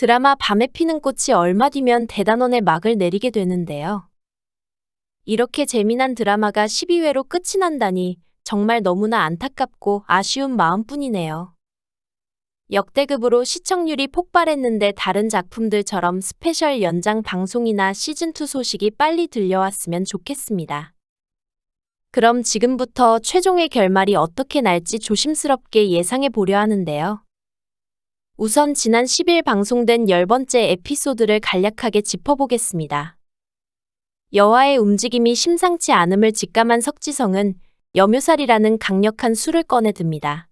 드라마 밤에 피는 꽃이 얼마 뒤면 대단원의 막을 내리게 되는데요. 이렇게 재미난 드라마가 12회로 끝이 난다니 정말 너무나 안타깝고 아쉬운 마음뿐이네요. 역대급으로 시청률이 폭발했는데 다른 작품들처럼 스페셜 연장 방송이나 시즌2 소식이 빨리 들려왔으면 좋겠습니다. 그럼 지금부터 최종의 결말이 어떻게 날지 조심스럽게 예상해 보려 하는데요. 우선 지난 10일 방송된 10번째 에피소드를 간략하게 짚어보겠습니다. 여화의 움직임이 심상치 않음을 직감한 석지성은 여묘살이라는 강력한 술을 꺼내듭니다.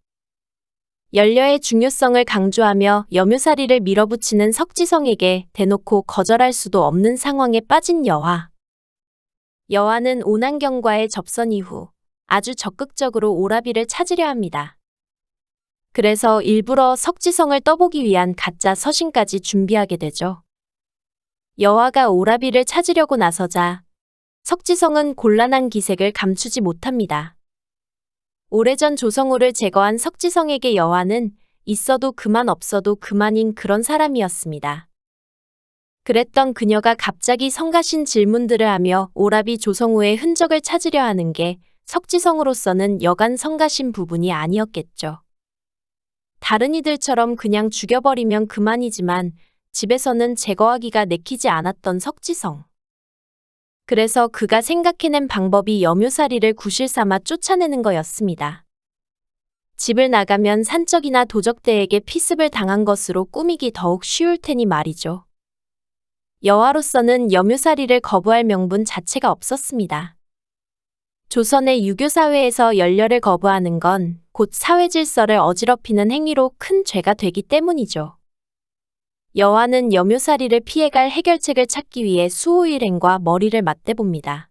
연려의 중요성을 강조하며 여묘살이를 밀어붙이는 석지성에게 대놓고 거절할 수도 없는 상황에 빠진 여화. 여화는 오난경과의 접선 이후 아주 적극적으로 오라비를 찾으려 합니다. 그래서 일부러 석지성을 떠보기 위한 가짜 서신까지 준비하게 되죠. 여화가 오라비를 찾으려고 나서자 석지성은 곤란한 기색을 감추지 못합니다. 오래전 조성우를 제거한 석지성에게 여화는 있어도 그만 없어도 그만인 그런 사람이었습니다. 그랬던 그녀가 갑자기 성가신 질문들을 하며 오라비 조성우의 흔적을 찾으려 하는 게 석지성으로서는 여간 성가신 부분이 아니었겠죠. 다른 이들처럼 그냥 죽여버리면 그만이지만 집에서는 제거하기가 내키지 않았던 석지성. 그래서 그가 생각해낸 방법이 여묘사리를 구실 삼아 쫓아내는 거였습니다. 집을 나가면 산적이나 도적대에게 피습을 당한 것으로 꾸미기 더욱 쉬울 테니 말이죠. 여화로서는 여묘사리를 거부할 명분 자체가 없었습니다. 조선의 유교 사회에서 연려를 거부하는 건 곧 사회 질서를 어지럽히는 행위로 큰 죄가 되기 때문이죠. 여화는 여묘사리를 피해갈 해결책을 찾기 위해 수호일행과 머리를 맞대봅니다.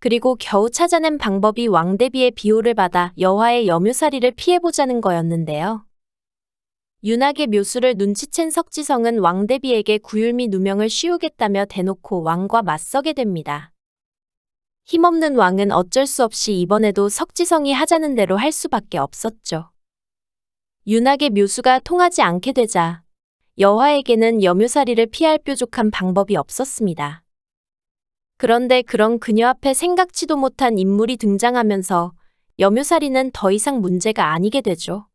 그리고 겨우 찾아낸 방법이 왕대비의 비호를 받아 여화의 여묘사리를 피해보자는 거였는데요. 윤학의 묘수를 눈치챈 석지성은 왕대비에게 구율미 누명을 씌우겠다며 대놓고 왕과 맞서게 됩니다. 힘없는 왕은 어쩔 수 없이 이번에도 석지성이 하자는 대로 할 수밖에 없었죠. 윤학의 묘수가 통하지 않게 되자 여화에게는 여묘사리를 피할 뾰족한 방법이 없었습니다. 그런데 그런 그녀 앞에 생각지도 못한 인물이 등장하면서 여묘사리는 더 이상 문제가 아니게 되죠.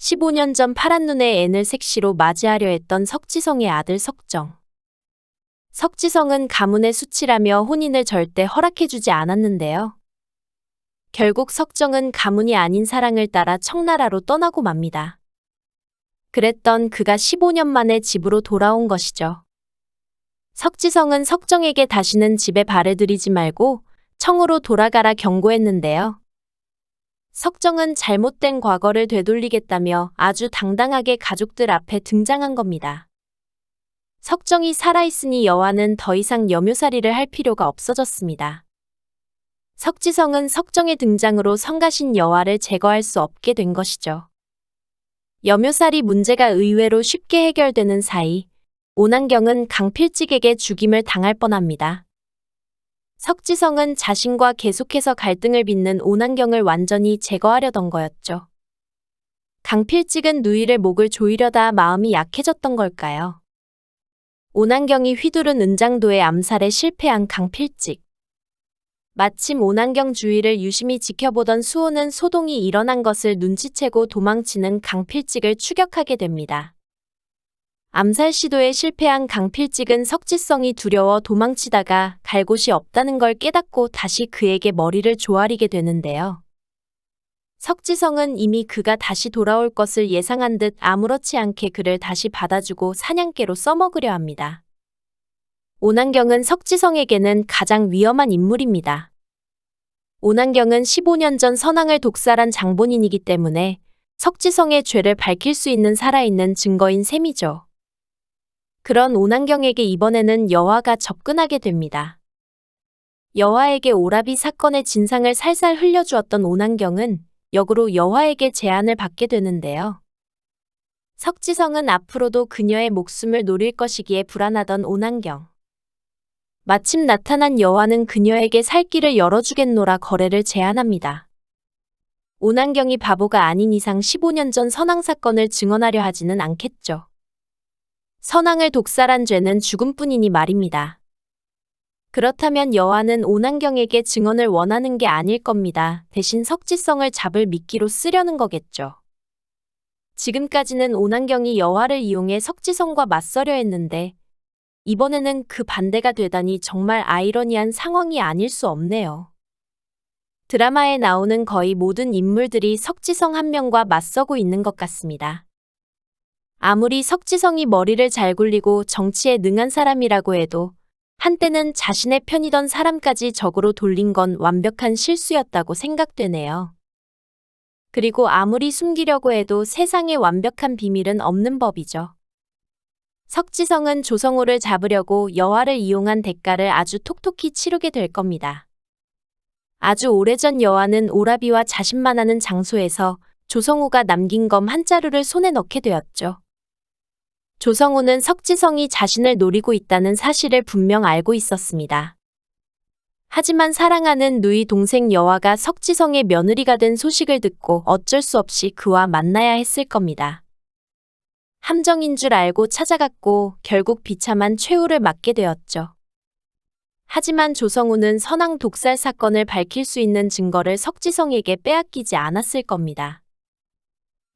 15년 전 파란 눈의 앤을 색시로 맞이하려 했던 석지성의 아들 석정. 석지성은 가문의 수치라며 혼인을 절대 허락해주지 않았는데요. 결국 석정은 가문이 아닌 사랑을 따라 청나라로 떠나고 맙니다. 그랬던 그가 15년 만에 집으로 돌아온 것이죠. 석지성은 석정에게 다시는 집에 발을 들이지 말고 청으로 돌아가라 경고했는데요. 석정은 잘못된 과거를 되돌리겠다며 아주 당당하게 가족들 앞에 등장한 겁니다. 석정이 살아있으니 여와는 더 이상 여묘살이를 할 필요가 없어졌습니다. 석지성은 석정의 등장으로 성가신 여와를 제거할 수 없게 된 것이죠. 여묘살이 문제가 의외로 쉽게 해결되는 사이 오난경은 강필직에게 죽임을 당할 뻔합니다. 석지성은 자신과 계속해서 갈등을 빚는 오난경을 완전히 제거하려던 거였죠. 강필직은 누이를 목을 조이려다 마음이 약해졌던 걸까요? 오난경이 휘두른 은장도의 암살에 실패한 강필직. 마침 오난경 주위를 유심히 지켜보던 수호는 소동이 일어난 것을 눈치채고 도망치는 강필직을 추격하게 됩니다. 암살 시도에 실패한 강필직은 석지성이 두려워 도망치다가 갈 곳이 없다는 걸 깨닫고 다시 그에게 머리를 조아리게 되는데요. 석지성은 이미 그가 다시 돌아올 것을 예상한 듯 아무렇지 않게 그를 다시 받아주고 사냥개로 써먹으려 합니다. 오난경은 석지성에게는 가장 위험한 인물입니다. 오난경은 15년 전 선왕을 독살한 장본인이기 때문에 석지성의 죄를 밝힐 수 있는 살아있는 증거인 셈이죠. 그런 오난경에게 이번에는 여화가 접근하게 됩니다. 여화에게 오라비 사건의 진상을 살살 흘려주었던 오난경은 역으로 여화에게 제안을 받게 되는데요. 석지성은 앞으로도 그녀의 목숨을 노릴 것이기에 불안하던 오난경. 마침 나타난 여화는 그녀에게 살 길을 열어주겠노라 거래를 제안합니다. 오난경이 바보가 아닌 이상 15년 전 선왕 사건을 증언하려 하지는 않겠죠. 선왕을 독살한 죄는 죽음뿐이니 말입니다. 그렇다면 여호와는 오난경에게 증언을 원하는 게 아닐 겁니다. 대신 석지성을 잡을 미끼로 쓰려는 거겠죠. 지금까지는 오난경이 여호와를 이용해 석지성과 맞서려 했는데 이번에는 그 반대가 되다니 정말 아이러니한 상황이 아닐 수 없네요. 드라마에 나오는 거의 모든 인물들이 석지성 한 명과 맞서고 있는 것 같습니다. 아무리 석지성이 머리를 잘 굴리고 정치에 능한 사람이라고 해도 한때는 자신의 편이던 사람까지 적으로 돌린 건 완벽한 실수였다고 생각되네요. 그리고 아무리 숨기려고 해도 세상에 완벽한 비밀은 없는 법이죠. 석지성은 조성호를 잡으려고 여화를 이용한 대가를 아주 톡톡히 치르게 될 겁니다. 아주 오래전 여화는 오라비와 자신만 하는 장소에서 조성호가 남긴 검 한 자루를 손에 넣게 되었죠. 조성호는 석지성이 자신을 노리고 있다는 사실을 분명 알고 있었습니다. 하지만 사랑하는 누이 동생 여화가 석지성의 며느리가 된 소식을 듣고 어쩔 수 없이 그와 만나야 했을 겁니다. 함정인 줄 알고 찾아갔고 결국 비참한 최후를 맞게 되었죠. 하지만 조성우는 선왕 독살 사건을 밝힐 수 있는 증거를 석지성에게 빼앗기지 않았을 겁니다.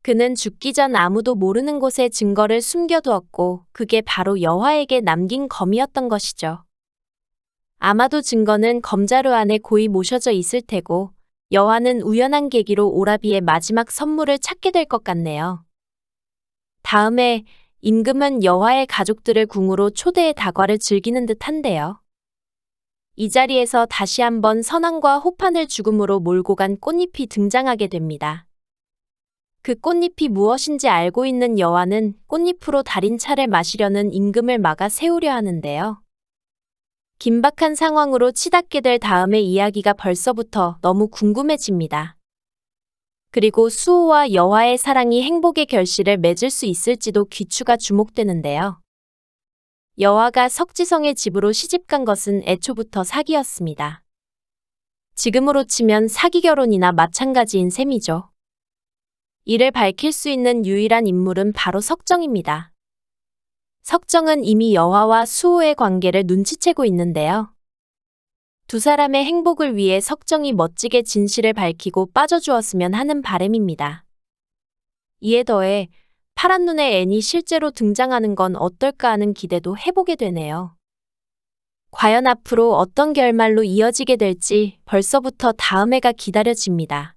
그는 죽기 전 아무도 모르는 곳에 증거를 숨겨두었고 그게 바로 여화에게 남긴 검이었던 것이죠. 아마도 증거는 검자루 안에 고이 모셔져 있을 테고 여화는 우연한 계기로 오라비의 마지막 선물을 찾게 될 것 같네요. 다음에 임금은 여화의 가족들을 궁으로 초대해 다과를 즐기는 듯 한데요. 이 자리에서 다시 한번 선왕과 호판을 죽음으로 몰고 간 꽃잎이 등장하게 됩니다. 그 꽃잎이 무엇인지 알고 있는 여화는 꽃잎으로 달인 차를 마시려는 임금을 막아 세우려 하는데요. 긴박한 상황으로 치닫게 될 다음의 이야기가 벌써부터 너무 궁금해집니다. 그리고 수호와 여화의 사랑이 행복의 결실을 맺을 수 있을지도 귀추가 주목되는데요. 여화가 석지성의 집으로 시집간 것은 애초부터 사기였습니다. 지금으로 치면 사기 결혼이나 마찬가지인 셈이죠. 이를 밝힐 수 있는 유일한 인물은 바로 석정입니다. 석정은 이미 여화와 수호의 관계를 눈치채고 있는데요. 두 사람의 행복을 위해 석정이 멋지게 진실을 밝히고 빠져주었으면 하는 바램입니다. 이에 더해 파란 눈의 앤이 실제로 등장하는 건 어떨까 하는 기대도 해보게 되네요. 과연 앞으로 어떤 결말로 이어지게 될지 벌써부터 다음 회가 기다려집니다.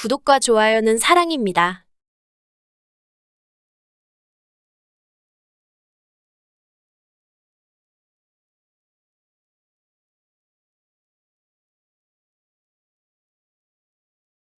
구독과 좋아요는 사랑입니다.